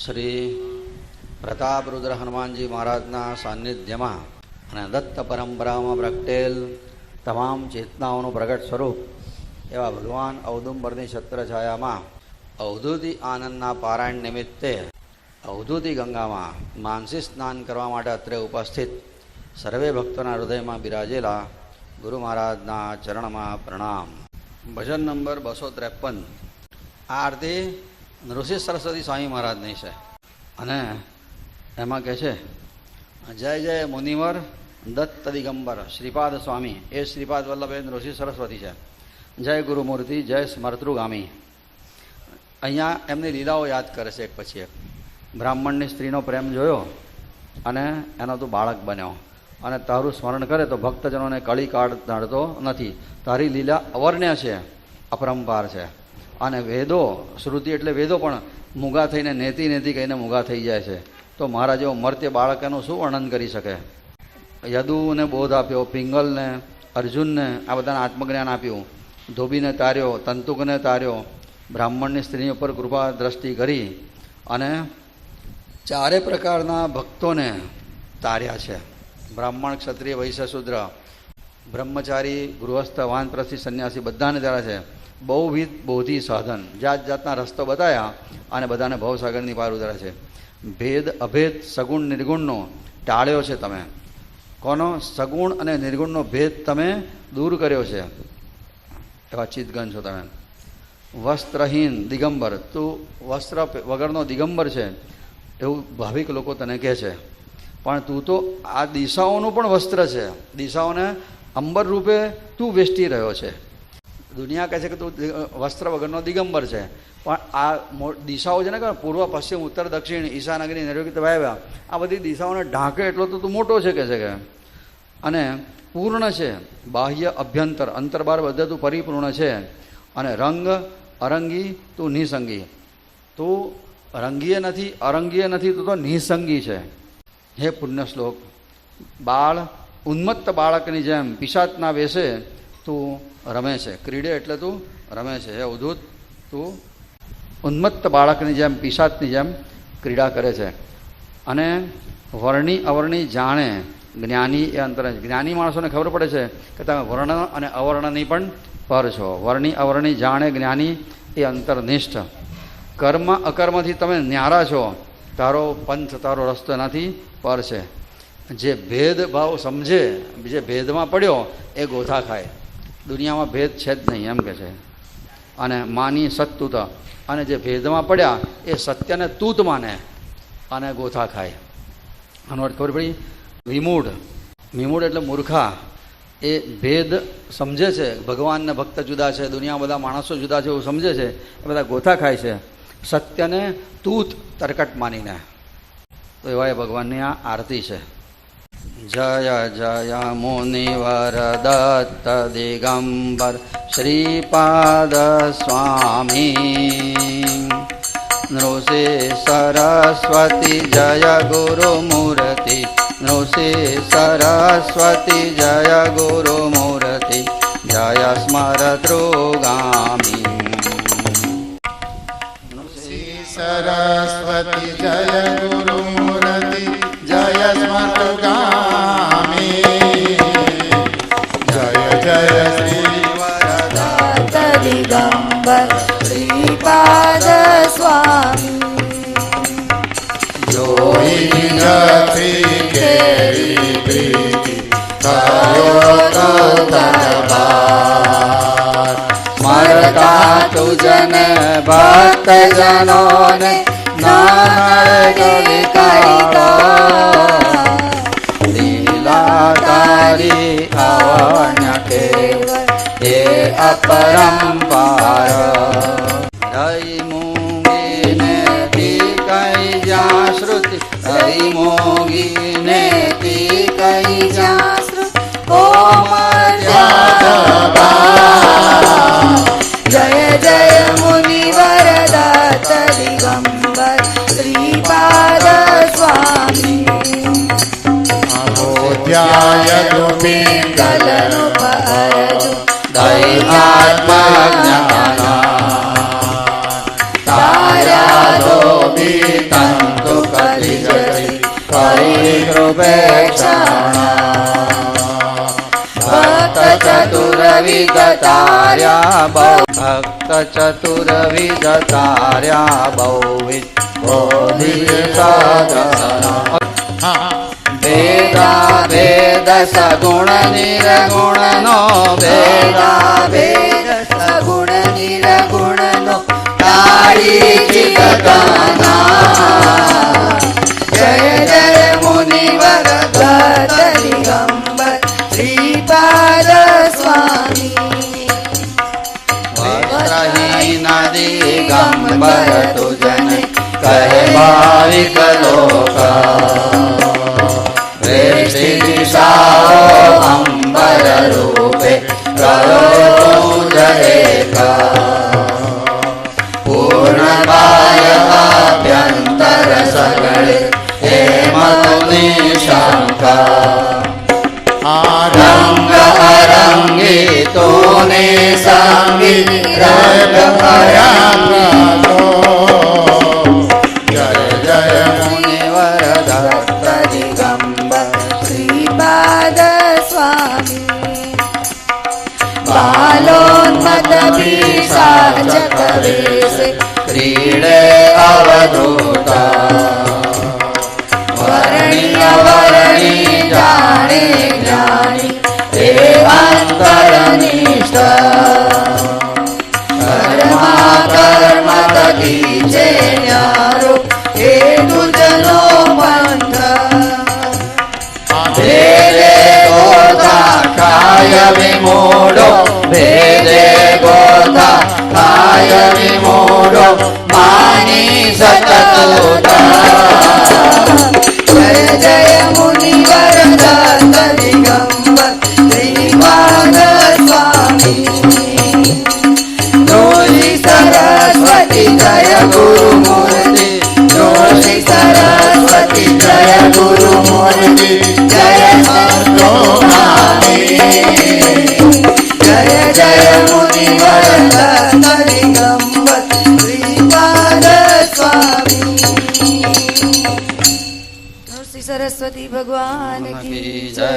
શ્રી પ્રતાપ રુદ્ર હનુમાનજી મહારાજના સાનિધ્યમાં અને દત્ત પરંપરામાં પ્રગટેલ તમામ ચેતનાઓનું પ્રગટ સ્વરૂપ એવા ભગવાન ઔદુંબરની છત્રછાયામાં અવધૂતિ આનંદના પારાયણ નિમિત્તે અવધૂતિ ગંગામાં માનસી સ્નાન કરવા માટે અત્રે ઉપસ્થિત સર્વે ભક્તોના હૃદયમાં બિરાજેલા ગુરુ મહારાજના ચરણમાં પ્રણામ. ભજન નંબર બસો ત્રેપન. આ આરતી નૃસિંહ સરસ્વતી સ્વામી મહારાજની છે. અને એમાં કહે છે, જય જય મુનિવર દત્ત દિગંબર, શ્રીપાદ સ્વામી. એ શ્રીપાદ વલ્લભ એ નૃસિંહ સરસ્વતી છે. જય ગુરુમૂર્તિ, જય સ્મર્તૃગામી. અહીંયા એમની લીલાઓ યાદ કરે છે એક પછી એક. બ્રાહ્મણની સ્ત્રીનો પ્રેમ જોયો અને એનો તું બાળક બન્યો. અને તારું સ્મરણ કરે તો ભક્તજનોને કળી કાઢ નડતો નથી. તારી લીલા અવર્ણ્ય છે, અપરંપાર છે. અને વેદો, શ્રુતિ એટલે વેદો પણ મૂગા થઈને નેતી નેતી કહીને મૂગા થઈ જાય છે. તો મારા જેવો મર્ત્ય બાળક એનું શું વર્ણન કરી શકે? યદુને બોધ આપ્યો, પિંગલને, અર્જુનને, આ બધાને આત્મજ્ઞાન આપ્યું. ધોબીને તાર્યો, તંતુકને તાર્યો, બ્રાહ્મણની સ્ત્રી ઉપર કૃપા દ્રષ્ટિ કરી અને ચારે પ્રકારના ભક્તોને તાર્યા છે. બ્રાહ્મણ, ક્ષત્રિય, વૈશ્ય, શુદ્ર, બ્રહ્મચારી, ગૃહસ્થ વાનપ્રસ્થી સંન્યાસી બધાને તાર્યા છે. બહુવિધ બૌદ્ધિ સાધન. જાત જાતના રસ્તો બતાવ્યા અને બધાને ભવસાગરની પાર ઉતરે છે. ભેદ, અભેદ, સગુણ, નિર્ગુણનો ટાળ્યો છે તમે. કોનો? સગુણ અને નિર્ગુણનો ભેદ તમે દૂર કર્યો છે. એવા ચિતગન છો તમે. વસ્ત્રહીન દિગંબર. તું વસ્ત્ર વગરનો દિગંબર છે એવું ભાવિક લોકો તને કહે છે. પણ તું તો આ દિશાઓનું પણ વસ્ત્ર છે. દિશાઓને અંબર રૂપે તું વેષ્ટી રહ્યો છે. દુનિયા કહે છે કે તું વસ્ત્ર વગરનો દિગંબર છે. પણ આ દિશાઓ છે ને કે પૂર્વ, પશ્ચિમ, ઉત્તર, દક્ષિણ, ઈશાનગરી નૈઋત્ય વાયવ્યા. આ બધી દિશાઓને ઢાંકે એટલો તો તું મોટો છે કે છે કે? અને પૂર્ણ છે. બાહ્ય અભ્યંતર અંતર બાર બધા તું પરિપૂર્ણ છે. અને રંગ, અરંગી, તું નિસંગી. તું રંગીય નથી, અરંગીય નથી, તું તો નિસંગી છે. હે પુણ્ય શ્લોક બાળ, ઉન્મત્ત બાળકની જેમ પિશાચના વેશે તું રમે છે. ક્રીડે એટલે તું રમે છે. હે અવધૂત તું ઉન્મત્ત બાળકની જેમ, પિશાચની જેમ ક્રીડા કરે છે. અને વર્ણી અવર્ણી જાણે જ્ઞાની એ અંતર જ્ઞાની માણસોને ખબર પડે છે કે તમે વર્ણ અને અવર્ણની પણ પર છો. વર્ણી અવર્ણી જાણે જ્ઞાની એ અંતરનિષ્ઠ. કર્મ અકર્મથી તમે ન્યારા છો. તારો પંથ, તારો રસ્તો એનાથી પર છે. જે ભેદભાવ સમજે, જે ભેદમાં પડ્યો, એ ગોથા ખાય. દુનિયામાં ભેદ છે જ નહીં, એમ કે છે. અને માની સત્તુત. અને જે ભેદમાં પડ્યા, એ સત્યને તૂત માને અને ગોથા ખાય. આનો અર્થ ખબર પડી? વિમૂઢ. વિમૂઢ એટલે મૂર્ખા. એ ભેદ સમજે છે. ભગવાનને ભક્ત જુદા છે, દુનિયામાં બધા માણસો જુદા છે એવું સમજે છે. એ બધા ગોથા ખાય છે. સત્યને તૂત, તરકટ માનીને. તો એવા એ ભગવાનની આ આરતી છે. જય જય મુનિવર દત્ત દિગંબર શ્રીપાદ સ્વામી નૃષિ સરસ્વતી જય ગુરુમૂર્તિ નૃષિ સરસ્વતી જય ગુરુમૂર્તિ જય સ્મરતૃગામી શ્રી સરસ્વતી જય ભક્તજનોને લીલા તારી અવર્ણ્ય કેવળ એ અપરંપાર હરિ મૂંગીને તી કઈ જ્યાં શ્રુતિ મૂંગીને પાયજો પિંગલનો પાયજો દૈવાત્મા જ્ઞાના તારા લોભી તંતુ કલી જતી કરી કૃપેક્ષાણા ભક્ત ચતુર વિગતાર્યા બહુ બોધિ સાધના સગુણ નિરગુણ નો ભેદા ભેદ સગુણ નિરગુણ નો કાળી જગતના જય જય મુનિ વરદ નિગંબર શ્રીપાદ સ્વામી વસ્ત્રહીન દિગંબર તુજને કહે ભાવિક લોકા Hello. Modo, vede goda, ai mi modo. Oh. Ganpati ભગવાન કી જય